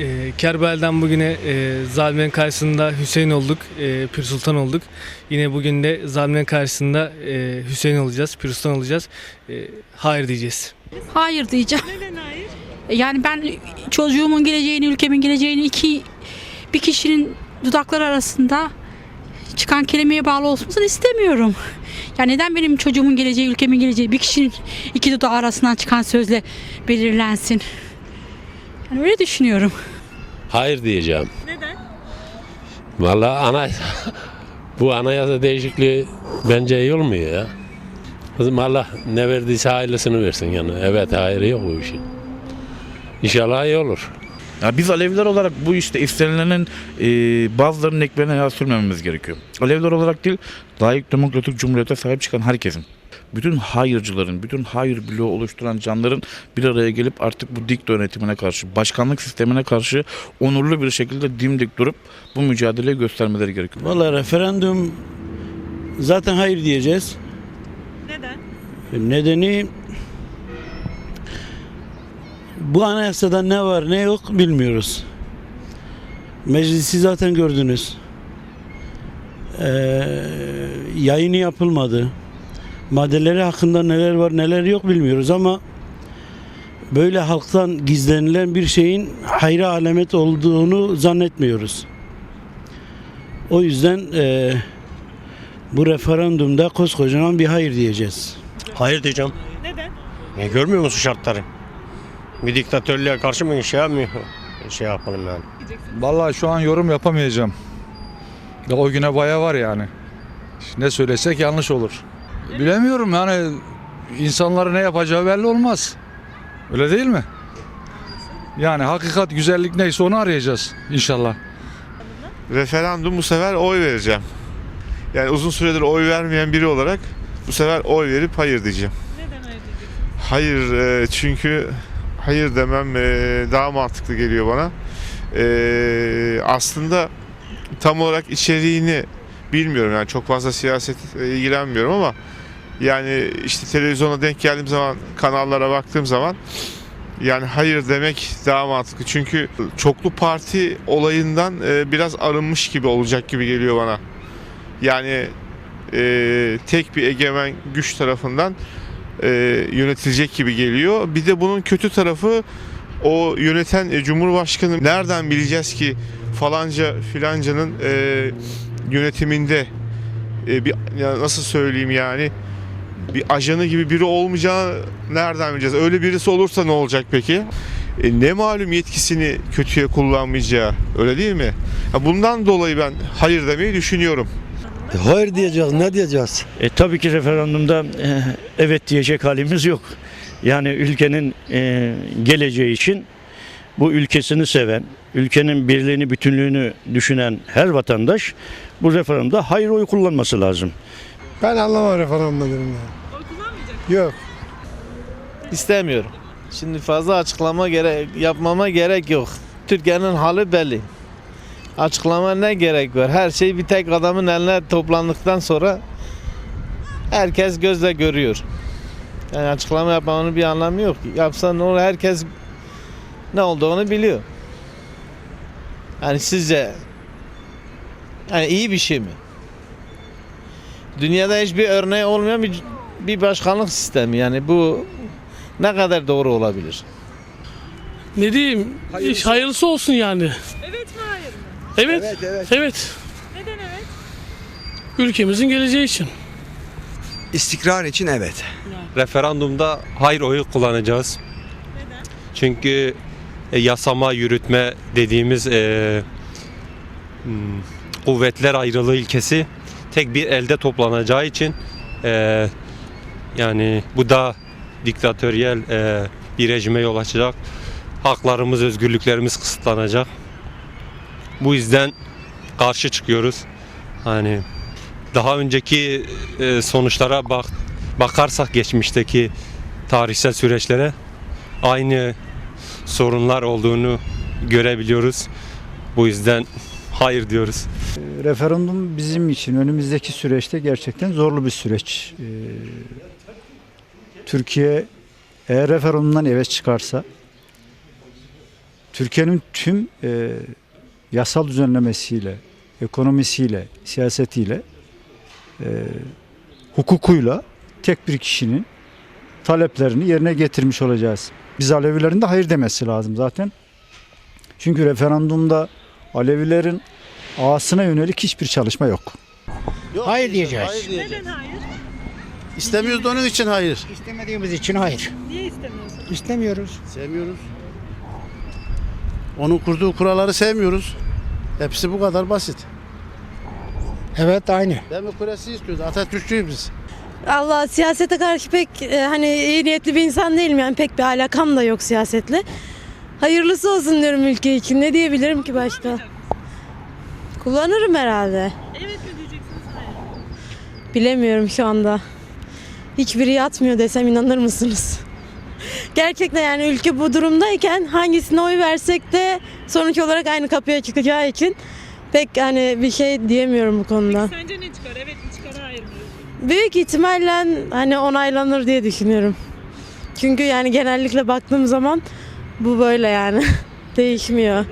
Ee, Kerbel'den bugüne e, zalimlerin karşısında Hüseyin olduk, e, Pir Sultan olduk. Yine bugün de zalimlerin karşısında e, Hüseyin olacağız, Pir Sultan olacağız. E, hayır diyeceğiz. Hayır diyeceğim. Neden hayır? Yani ben çocuğumun geleceğini, ülkemin geleceğini iki bir kişinin dudakları arasında çıkan kelimeye bağlı olmasını istemiyorum. Ya neden benim çocuğumun geleceği, ülkemin geleceği bir kişinin iki dudağı arasından çıkan sözle belirlensin? Yani öyle düşünüyorum. Hayır diyeceğim. Neden? Vallahi ana bu anayasa değişikliği bence iyi olmuyor ya. Kızım Allah ne verdiyse hayırlısını versin yani. Evet hayırı yok bu işin. İnşallah iyi olur. Ya biz Aleviler olarak bu işte istenilenin e, bazılarının ekmeğine yağ sürmememiz gerekiyor. Aleviler olarak değil, layık demokratik cumhuriyete sahip çıkan herkesin. Bütün hayırcıların, bütün hayır bloğu oluşturan canların bir araya gelip artık bu dikta yönetimine karşı, başkanlık sistemine karşı onurlu bir şekilde dimdik durup bu mücadeleyi göstermeleri gerekiyor. Valla referandum zaten hayır diyeceğiz. Neden? Nedeni bu anayasada ne var ne yok bilmiyoruz. Meclisi zaten gördünüz. Ee, yayını yapılmadı. Maddeleri hakkında neler var neler yok bilmiyoruz ama böyle halktan gizlenilen bir şeyin hayra alamet olduğunu zannetmiyoruz. O yüzden eee bu referandumda koskocaman bir hayır diyeceğiz. Hayır diyeceğim. Neden? Ya görmüyor musun şartları? Bir diktatörlüğe karşı mı şey yapmıyor? Şey yapalım yani. Vallahi şu an yorum yapamayacağım. Ya o güne baya var yani. Ne söylesek yanlış olur. Bilemiyorum yani insanların ne yapacağı belli olmaz. Öyle değil mi? Yani hakikat güzellik neyse onu arayacağız inşallah. referandum bu sefer oy vereceğim. Yani uzun süredir oy vermeyen biri olarak bu sefer oy verip hayır diyeceğim. Neden hayır diyeceksin? Hayır e, çünkü hayır demem e, daha mantıklı geliyor bana. E, aslında tam olarak içeriğini bilmiyorum yani çok fazla siyasetle ilgilenmiyorum ama yani işte televizyona denk geldiğim zaman kanallara baktığım zaman yani hayır demek daha mantıklı. Çünkü çoklu parti olayından e, biraz arınmış gibi olacak gibi geliyor bana. Yani e, tek bir egemen güç tarafından e, yönetilecek gibi geliyor. Bir de bunun kötü tarafı o yöneten e, cumhurbaşkanı nereden bileceğiz ki falanca filancanın e, yönetiminde e, bir ya nasıl söyleyeyim yani bir ajanı gibi biri olmayacağını nereden bileceğiz? Öyle birisi olursa ne olacak peki? E, ne malum yetkisini kötüye kullanmayacağı öyle değil mi? Ha, bundan dolayı ben hayır demeyi düşünüyorum. Hayır diyeceğiz, ne diyeceğiz? E, tabii ki referandumda e, evet diyecek halimiz yok. Yani ülkenin e, geleceği için bu ülkesini seven, ülkenin birliğini, bütünlüğünü düşünen her vatandaş bu referandumda hayır oyu kullanması lazım. Ben anlamam referandum dedim ya. Oy kullanmayacak Yok. İstemiyorum. Şimdi fazla açıklama gerek yapmama gerek yok. Türkiye'nin hali belli. Açıklama ne gerek var? Her şey bir tek adamın eline toplandıktan sonra herkes gözle görüyor. Yani açıklama yapmanın bir anlamı yok. ki. Yapsa ne olur? Herkes ne olduğunu biliyor. Yani sizce yani iyi bir şey mi? Dünyada hiçbir örneği olmayan bir, bir başkanlık sistemi. Yani bu ne kadar doğru olabilir? Ne diyeyim? Hayırlısı, hayırlısı olsun yani. Evet mi hayır mı? Evet. Evet. Evet. Neden evet? Ülkemizin geleceği için. İstikrar için evet. Referandumda hayır oyu kullanacağız. Neden? Çünkü e, yasama, yürütme dediğimiz e, hmm, kuvvetler ayrılığı ilkesi tek bir elde toplanacağı için e, yani bu da diktatöryel e, bir rejime yol açacak. Haklarımız, özgürlüklerimiz kısıtlanacak. Bu yüzden karşı çıkıyoruz. Hani daha önceki e, sonuçlara bak bakarsak geçmişteki tarihsel süreçlere aynı sorunlar olduğunu görebiliyoruz. Bu yüzden hayır diyoruz. Referandum bizim için önümüzdeki süreçte gerçekten zorlu bir süreç. Ee, Türkiye eğer referandumdan evet çıkarsa Türkiye'nin tüm e, yasal düzenlemesiyle, ekonomisiyle, siyasetiyle, e, hukukuyla tek bir kişinin taleplerini yerine getirmiş olacağız. Biz Alevilerin de hayır demesi lazım zaten. Çünkü referandumda Alevilerin ağasına yönelik hiçbir çalışma yok. Hayır diyeceğiz. Neden hayır? İstemiyoruz da onun için hayır. İstemediğimiz için hayır. Niye istemiyorsunuz? İstemiyoruz. Sevmiyoruz. Onun kurduğu kuralları sevmiyoruz. Hepsi bu kadar basit. Evet aynı. Demokrasi istiyoruz. Atatürkçüyüz biz. Allah siyasete karşı pek e, hani iyi niyetli bir insan değilim yani pek bir alakam da yok siyasetle. Hayırlısı olsun diyorum ülke için. Ne diyebilirim ki başka? Kullanırım herhalde. Evet mi diyeceksiniz hayır? Bilemiyorum şu anda. Hiçbiri yatmıyor desem inanır mısınız? Gerçekten yani ülke bu durumdayken hangisine oy versek de sonuç olarak aynı kapıya çıkacağı için pek hani bir şey diyemiyorum bu konuda. Sence ne çıkar? Evet mi çıkar hayır mı? Büyük ihtimalle hani onaylanır diye düşünüyorum. Çünkü yani genellikle baktığım zaman bu böyle yani. Değişmiyor.